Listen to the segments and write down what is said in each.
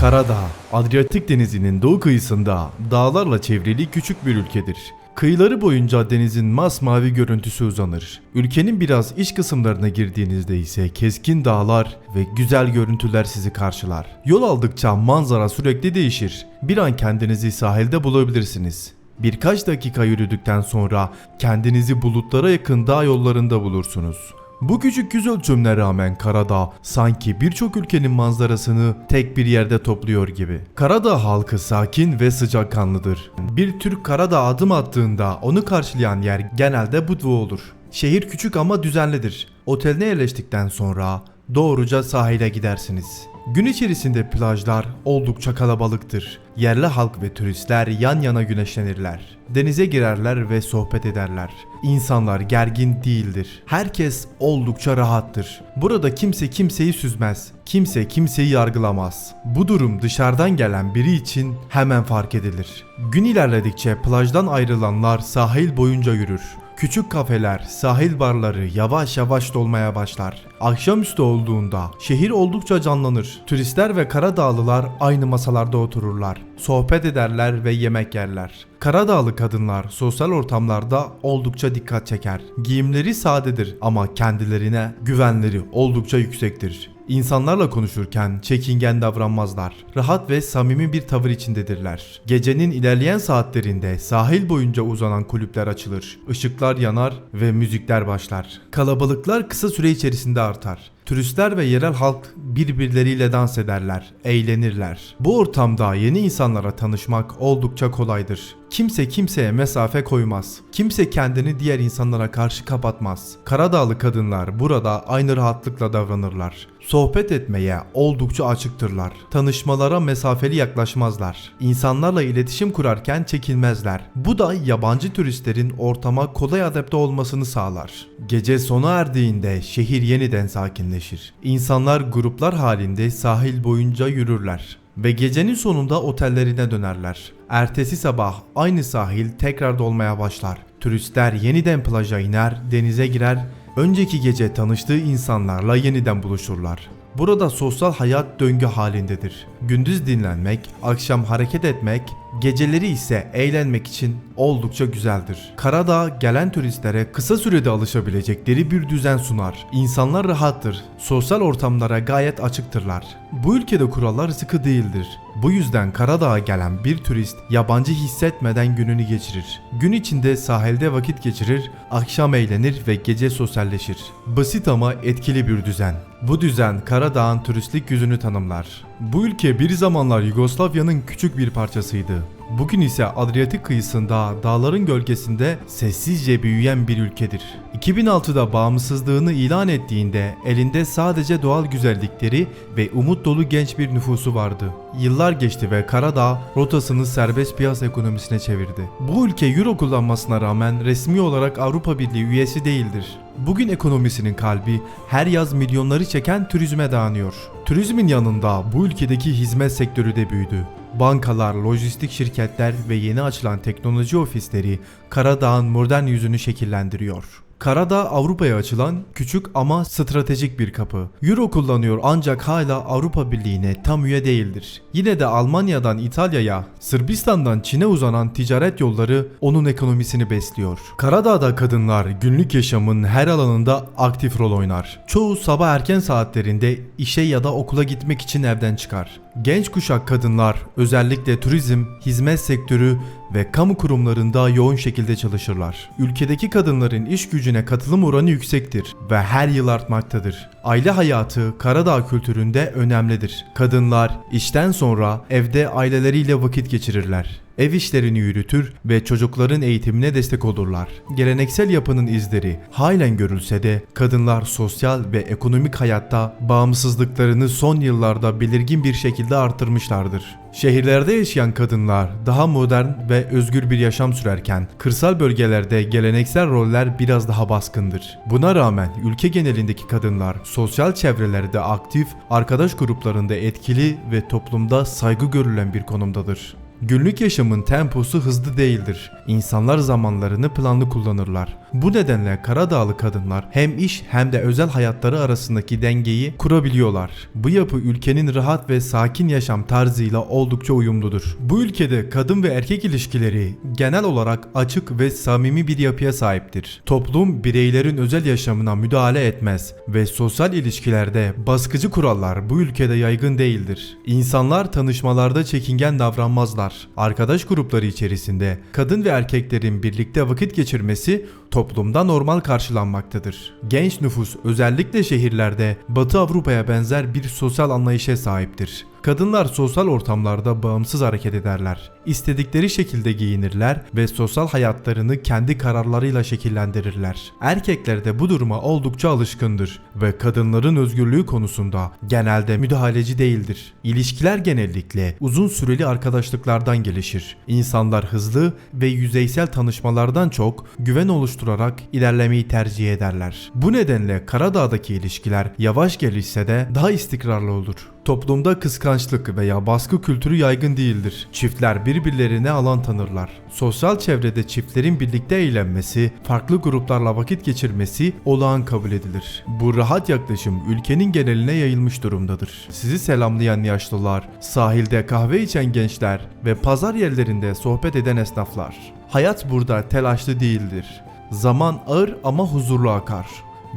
Karadağ, Adriyatik Denizi'nin doğu kıyısında dağlarla çevrili küçük bir ülkedir. Kıyıları boyunca denizin masmavi görüntüsü uzanır. Ülkenin biraz iç kısımlarına girdiğinizde ise keskin dağlar ve güzel görüntüler sizi karşılar. Yol aldıkça manzara sürekli değişir. Bir an kendinizi sahilde bulabilirsiniz. Birkaç dakika yürüdükten sonra kendinizi bulutlara yakın dağ yollarında bulursunuz. Bu küçük yüz ölçümüne rağmen Karadağ sanki birçok ülkenin manzarasını tek bir yerde topluyor gibi. Karadağ halkı sakin ve sıcakkanlıdır. Bir Türk Karadağ adım attığında onu karşılayan yer genelde Budva olur. Şehir küçük ama düzenlidir. Oteline yerleştikten sonra doğruca sahile gidersiniz. Gün içerisinde plajlar oldukça kalabalıktır. Yerli halk ve turistler yan yana güneşlenirler. Denize girerler ve sohbet ederler. İnsanlar gergin değildir. Herkes oldukça rahattır. Burada kimse kimseyi süzmez. Kimse kimseyi yargılamaz. Bu durum dışarıdan gelen biri için hemen fark edilir. Gün ilerledikçe plajdan ayrılanlar sahil boyunca yürür. Küçük kafeler, sahil barları yavaş yavaş dolmaya başlar. Akşamüstü olduğunda şehir oldukça canlanır. Turistler ve Karadağlılar aynı masalarda otururlar. Sohbet ederler ve yemek yerler. Karadağlı kadınlar sosyal ortamlarda oldukça dikkat çeker. Giyimleri sadedir ama kendilerine güvenleri oldukça yüksektir. İnsanlarla konuşurken çekingen davranmazlar. Rahat ve samimi bir tavır içindedirler. Gecenin ilerleyen saatlerinde sahil boyunca uzanan kulüpler açılır. Işıklar yanar ve müzikler başlar. Kalabalıklar kısa süre içerisinde artar. Turistler ve yerel halk birbirleriyle dans ederler, eğlenirler. Bu ortamda yeni insanlara tanışmak oldukça kolaydır. Kimse kimseye mesafe koymaz. Kimse kendini diğer insanlara karşı kapatmaz. Karadağlı kadınlar burada aynı rahatlıkla davranırlar. Sohbet etmeye oldukça açıktırlar. Tanışmalara mesafeli yaklaşmazlar. İnsanlarla iletişim kurarken çekinmezler. Bu da yabancı turistlerin ortama kolay adapte olmasını sağlar. Gece sona erdiğinde şehir yeniden sakinleşir. İnsanlar gruplar halinde sahil boyunca yürürler ve gecenin sonunda otellerine dönerler. Ertesi sabah aynı sahil tekrar dolmaya başlar. Turistler yeniden plaja iner, denize girer, önceki gece tanıştığı insanlarla yeniden buluşurlar. Burada sosyal hayat döngü halindedir. Gündüz dinlenmek, akşam hareket etmek, geceleri ise eğlenmek için oldukça güzeldir. Karadağ gelen turistlere kısa sürede alışabilecekleri bir düzen sunar. İnsanlar rahattır, sosyal ortamlara gayet açıktırlar. Bu ülkede kurallar sıkı değildir. Bu yüzden Karadağ'a gelen bir turist yabancı hissetmeden gününü geçirir. Gün içinde sahilde vakit geçirir, akşam eğlenir ve gece sosyalleşir. Basit ama etkili bir düzen. Bu düzen Karadağ'ın turistlik yüzünü tanımlar. Bu ülke bir zamanlar Yugoslavya'nın küçük bir parçasıydı. Bugün ise Adriyatik kıyısında dağların gölgesinde sessizce büyüyen bir ülkedir. 2006'da bağımsızlığını ilan ettiğinde elinde sadece doğal güzellikleri ve umut dolu genç bir nüfusu vardı. Yıllar geçti ve Karadağ rotasını serbest piyasa ekonomisine çevirdi. Bu ülke euro kullanmasına rağmen resmi olarak Avrupa Birliği üyesi değildir. Bugün ekonomisinin kalbi her yaz milyonları çeken turizme dayanıyor. Turizmin yanında bu ülkedeki hizmet sektörü de büyüdü. Bankalar, lojistik şirketler ve yeni açılan teknoloji ofisleri Karadağ'ın modern yüzünü şekillendiriyor. Karadağ Avrupa'ya açılan küçük ama stratejik bir kapı. Euro kullanıyor ancak hala Avrupa Birliği'ne tam üye değildir. Yine de Almanya'dan İtalya'ya, Sırbistan'dan Çin'e uzanan ticaret yolları onun ekonomisini besliyor. Karadağ'da kadınlar günlük yaşamın her alanında aktif rol oynar. Çoğu sabah erken saatlerinde işe ya da okula gitmek için evden çıkar. Genç kuşak kadınlar özellikle turizm, hizmet sektörü ve kamu kurumlarında yoğun şekilde çalışırlar. Ülkedeki kadınların iş gücüne katılım oranı yüksektir ve her yıl artmaktadır. Aile hayatı Karadağ kültüründe önemlidir. Kadınlar işten sonra evde aileleriyle vakit geçirirler. Ev işlerini yürütür ve çocukların eğitimine destek olurlar. Geleneksel yapının izleri halen görülse de kadınlar sosyal ve ekonomik hayatta bağımsızlıklarını son yıllarda belirgin bir şekilde artırmışlardır. Şehirlerde yaşayan kadınlar daha modern ve özgür bir yaşam sürerken kırsal bölgelerde geleneksel roller biraz daha baskındır. Buna rağmen ülke genelindeki kadınlar sosyal çevrelerde aktif, arkadaş gruplarında etkili ve toplumda saygı görülen bir konumdadır. Günlük yaşamın temposu hızlı değildir. İnsanlar zamanlarını planlı kullanırlar. Bu nedenle Karadağlı kadınlar hem iş hem de özel hayatları arasındaki dengeyi kurabiliyorlar. Bu yapı ülkenin rahat ve sakin yaşam tarzıyla oldukça uyumludur. Bu ülkede kadın ve erkek ilişkileri genel olarak açık ve samimi bir yapıya sahiptir. Toplum bireylerin özel yaşamına müdahale etmez ve sosyal ilişkilerde baskıcı kurallar bu ülkede yaygın değildir. İnsanlar tanışmalarda çekingen davranmazlar. Arkadaş grupları içerisinde kadın ve erkeklerin birlikte vakit geçirmesi toplumda normal karşılanmaktadır. Genç nüfus özellikle şehirlerde Batı Avrupa'ya benzer bir sosyal anlayışa sahiptir. Kadınlar sosyal ortamlarda bağımsız hareket ederler. İstedikleri şekilde giyinirler ve sosyal hayatlarını kendi kararlarıyla şekillendirirler. Erkekler de bu duruma oldukça alışkındır ve kadınların özgürlüğü konusunda genelde müdahaleci değildir. İlişkiler genellikle uzun süreli arkadaşlıklardan gelişir. İnsanlar hızlı ve yüzeysel tanışmalardan çok güven oluşturarak ilerlemeyi tercih ederler. Bu nedenle Karadağ'daki ilişkiler yavaş gelişse de daha istikrarlı olur. Toplumda kıskançlık veya baskı kültürü yaygın değildir. Çiftler birbirlerine alan tanırlar. Sosyal çevrede çiftlerin birlikte eğlenmesi, farklı gruplarla vakit geçirmesi olağan kabul edilir. Bu rahat yaklaşım ülkenin geneline yayılmış durumdadır. Sizi selamlayan yaşlılar, sahilde kahve içen gençler ve pazar yerlerinde sohbet eden esnaflar. Hayat burada telaşlı değildir. Zaman ağır ama huzurlu akar.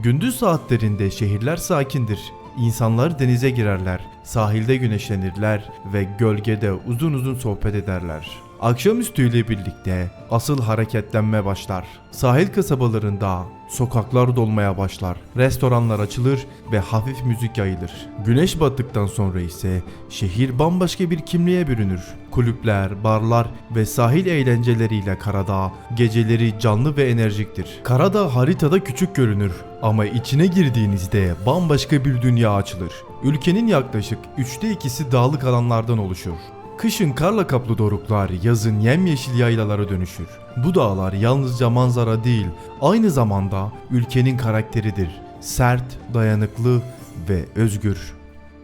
Gündüz saatlerinde şehirler sakindir. İnsanlar denize girerler, sahilde güneşlenirler ve gölgede uzun uzun sohbet ederler. Akşamüstüyle birlikte asıl hareketlenme başlar. Sahil kasabalarında sokaklar dolmaya başlar. Restoranlar açılır ve hafif müzik yayılır. Güneş battıktan sonra ise şehir bambaşka bir kimliğe bürünür. Kulüpler, barlar ve sahil eğlenceleriyle Karadağ geceleri canlı ve enerjiktir. Karadağ haritada küçük görünür ama içine girdiğinizde bambaşka bir dünya açılır. Ülkenin yaklaşık üçte ikisi dağlık alanlardan oluşur. Kışın karla kaplı doruklar yazın yemyeşil yaylalara dönüşür. Bu dağlar yalnızca manzara değil, aynı zamanda ülkenin karakteridir. Sert, dayanıklı ve özgür.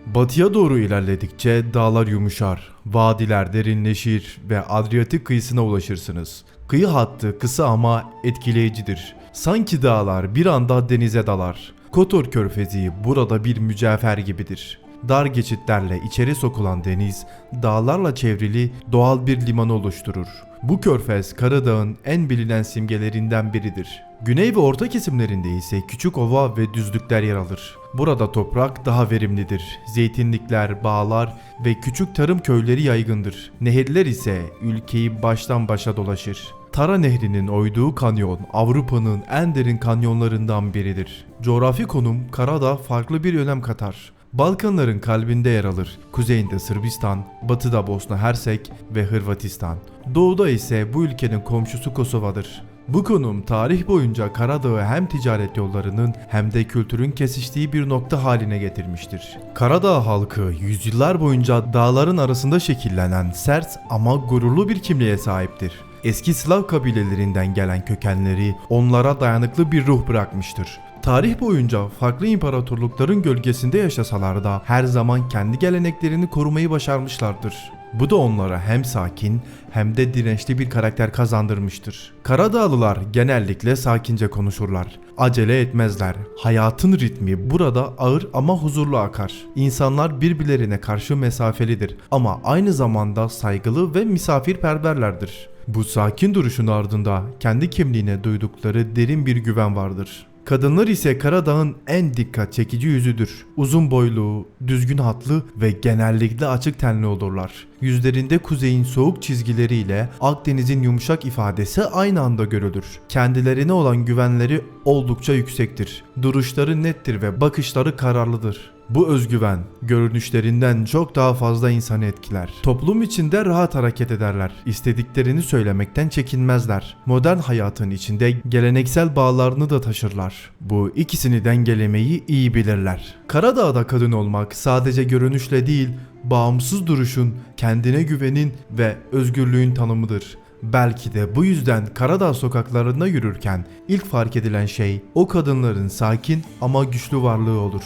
Batıya doğru ilerledikçe dağlar yumuşar, vadiler derinleşir ve Adriyatik kıyısına ulaşırsınız. Kıyı hattı kısa ama etkileyicidir. Sanki dağlar bir anda denize dalar. Kotor körfezi burada bir mücevher gibidir. Dar geçitlerle içeri sokulan deniz, dağlarla çevrili doğal bir limanı oluşturur. Bu körfez Karadağ'ın en bilinen simgelerinden biridir. Güney ve orta kesimlerinde ise küçük ova ve düzlükler yer alır. Burada toprak daha verimlidir. Zeytinlikler, bağlar ve küçük tarım köyleri yaygındır. Nehirler ise ülkeyi baştan başa dolaşır. Tara Nehri'nin oyduğu kanyon Avrupa'nın en derin kanyonlarından biridir. Coğrafi konum Karadağ farklı bir önem katar. Balkanların kalbinde yer alır. Kuzeyinde Sırbistan, batıda Bosna Hersek ve Hırvatistan. Doğuda ise bu ülkenin komşusu Kosova'dır. Bu konum tarih boyunca Karadağ'ı hem ticaret yollarının hem de kültürün kesiştiği bir nokta haline getirmiştir. Karadağ halkı yüzyıllar boyunca dağların arasında şekillenen sert ama gururlu bir kimliğe sahiptir. Eski Slav kabilelerinden gelen kökenleri onlara dayanıklı bir ruh bırakmıştır. Tarih boyunca farklı imparatorlukların gölgesinde yaşasalar da her zaman kendi geleneklerini korumayı başarmışlardır. Bu da onlara hem sakin hem de dirençli bir karakter kazandırmıştır. Karadağlılar genellikle sakince konuşurlar. Acele etmezler. Hayatın ritmi burada ağır ama huzurlu akar. İnsanlar birbirlerine karşı mesafelidir ama aynı zamanda saygılı ve misafirperverlerdir. Bu sakin duruşun ardında kendi kimliğine duydukları derin bir güven vardır. Kadınlar ise Karadağ'ın en dikkat çekici yüzüdür. Uzun boylu, düzgün hatlı ve genellikle açık tenli olurlar. Yüzlerinde kuzeyin soğuk çizgileriyle Akdeniz'in yumuşak ifadesi aynı anda görülür. Kendilerine olan güvenleri oldukça yüksektir. Duruşları nettir ve bakışları kararlıdır. Bu özgüven görünüşlerinden çok daha fazla insanı etkiler. Toplum içinde rahat hareket ederler. İstediklerini söylemekten çekinmezler. Modern hayatın içinde geleneksel bağlarını da taşırlar. Bu ikisini dengelemeyi iyi bilirler. Karadağ'da kadın olmak sadece görünüşle değil, bağımsız duruşun, kendine güvenin ve özgürlüğün tanımıdır. Belki de bu yüzden Karadağ sokaklarında yürürken ilk fark edilen şey o kadınların sakin ama güçlü varlığı olur.